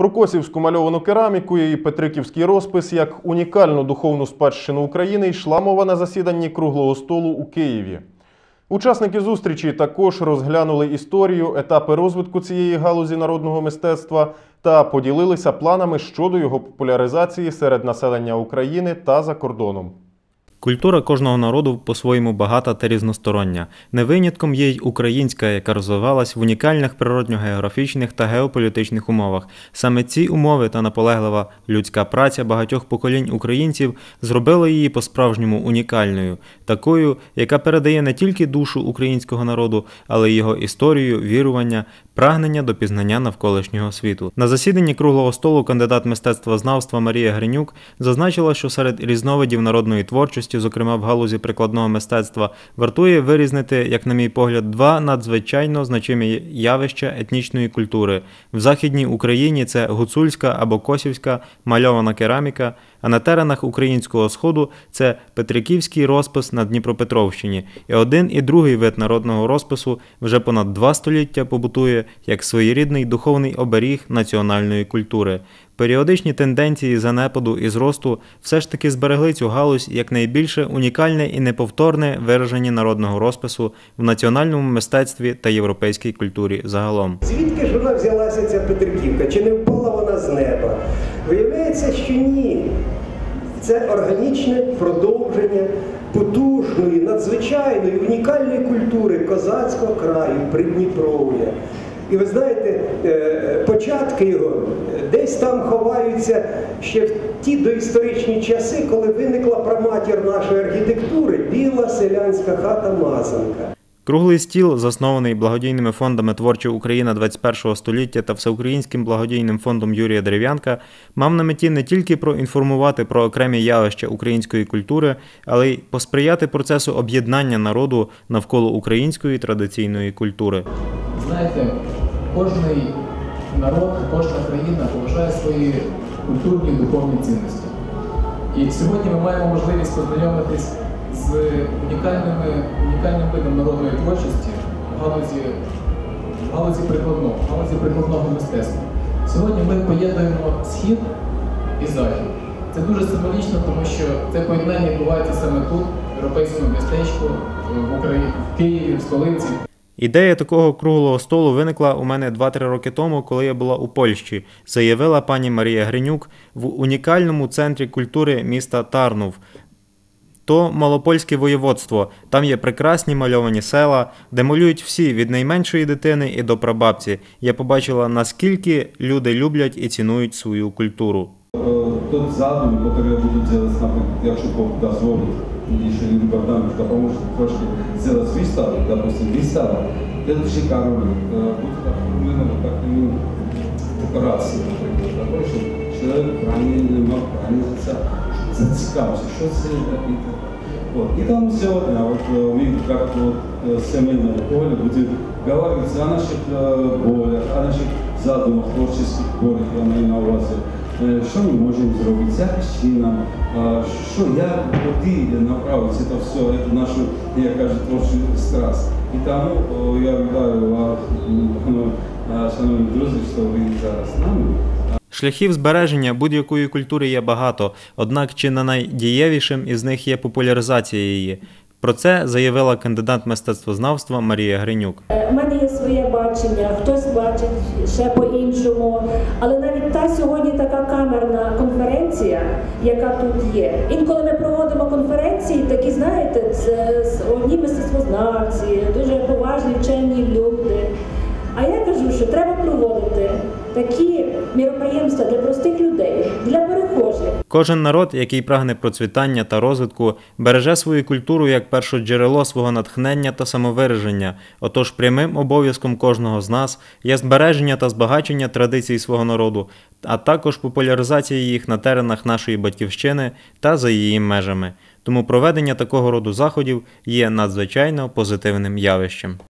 Про косівську мальовану кераміку і Петриківський розпис як унікальну духовну спадщину України йшла мова на засіданні круглого столу у Києві. Учасники зустрічі також розглянули історію, етапи розвитку цієї галузі народного мистецтва та поділилися планами щодо його популяризації серед населення України та за кордоном. Культура кожного народу по-своєму багата та різностороння. Не винятком є й українська, яка розвивалась в унікальних природньо-географічних та геополітичних умовах. Саме ці умови та наполеглива людська праця багатьох поколінь українців зробили її по-справжньому унікальною, такою, яка передає не тільки душу українського народу, але й його історію, вірування, прагнення до пізнання навколишнього світу. На засіданні круглого столу кандидат мистецтвознавства Марія Гринюк зазначила, що серед різновидів народної творчості, зокрема в галузі прикладного мистецтва, вартує вирізнити, як на мій погляд, два надзвичайно значимі явища етнічної культури. В Західній Україні це гуцульська або косівська мальована кераміка, а на теренах українського сходу це Петриківський розпис на Дніпропетровщині. І один і другий вид народного розпису вже понад два століття побутує як своєрідний духовний оберіг національної культури. Періодичні тенденції занепаду і зросту все ж таки зберегли цю галузь як найбільше унікальне і неповторне вираження народного розпису в національному мистецтві та європейській культурі загалом. Звідки ж вона взялася ця Петриківка? Чи не впала з неба? Виявляється, що ні. Це органічне продовження потужної, надзвичайної, унікальної культури козацького краю, Придніпров'я. І ви знаєте, е, початки його десь там ховаються ще в ті доісторичні часи, коли виникла праматір нашої архітектури біла селянська хата Мазанка. Круглий стіл, заснований благодійними фондами Творча Україна 21 століття та Всеукраїнським благодійним фондом Юрія Дерев'янка, мав на меті не тільки проінформувати про окремі явища української культури, але й посприяти процесу об'єднання народу навколо української традиційної культури. Знаєте, кожний народ, кожна країна поважає свої культурні духовні цінності. І сьогодні ми маємо можливість познайомитись з унікальними, унікальним видом народної творчості в галузі, в галузі прикладного, в галузі прикладного мистецтва. Сьогодні ми поєднуємо схід і захід. Це дуже символічно, тому що це поєднання відбувається саме тут, в європейському містечку, в Україні, в Києві, в столиці. Ідея такого круглого столу виникла у мене 2-3 роки тому, коли я була у Польщі, заявила пані Марія Гринюк в унікальному центрі культури міста Тарнув. То малопольське воєводство. Там є прекрасні мальовані села, де малюють всі від найменшої дитини і до прабабці. Я побачила, наскільки люди люблять і цінують свою культуру. Е, Тот задум, який будуть делать, наприклад, якщо Бог дозволить, і що Юрій Богданович допоможе трошки зробити виставу, допустим, вистава, следующий король е, буде оформлено вот так, ну, наприклад, такої, щоб чоловік правильно мав правильниця, щоб зацікавився, що це таке. Вот. И там сегодня, вот э, мы как вот э, с семейного поля будем говорить о наших э, болях, о наших задумах, творчих болях, я маю на увазі. Е, Що ми можемо зробити, з якось чином, а, що як куди направити це все, цю нашу, як кажуть, творчу страсть. І тому о, я вітаю вас, м, а, шановні друзі, що ви зараз з нами. Шляхів збереження будь-якої культури є багато, однак чи не найдієвішим із них є популяризація її. Про це заявила кандидат мистецтвознавства Марія Гринюк. У мене є своє бачення, хтось бачить ще по-іншому. Але навіть та сьогодні така камерна конференція, яка тут є. Інколи ми проводимо конференції, такі, знаєте, це одні мистецтвознавці, дуже поважні вчені люди. А я кажу, що треба проводити такі міроприємства для простих людей, для перехожих. Кожен народ, який прагне процвітання та розвитку, береже свою культуру як першоджерело свого натхнення та самовираження. Отож, прямим обов'язком кожного з нас є збереження та збагачення традицій свого народу, а також популяризація їх на теренах нашої батьківщини та за її межами. Тому проведення такого роду заходів є надзвичайно позитивним явищем.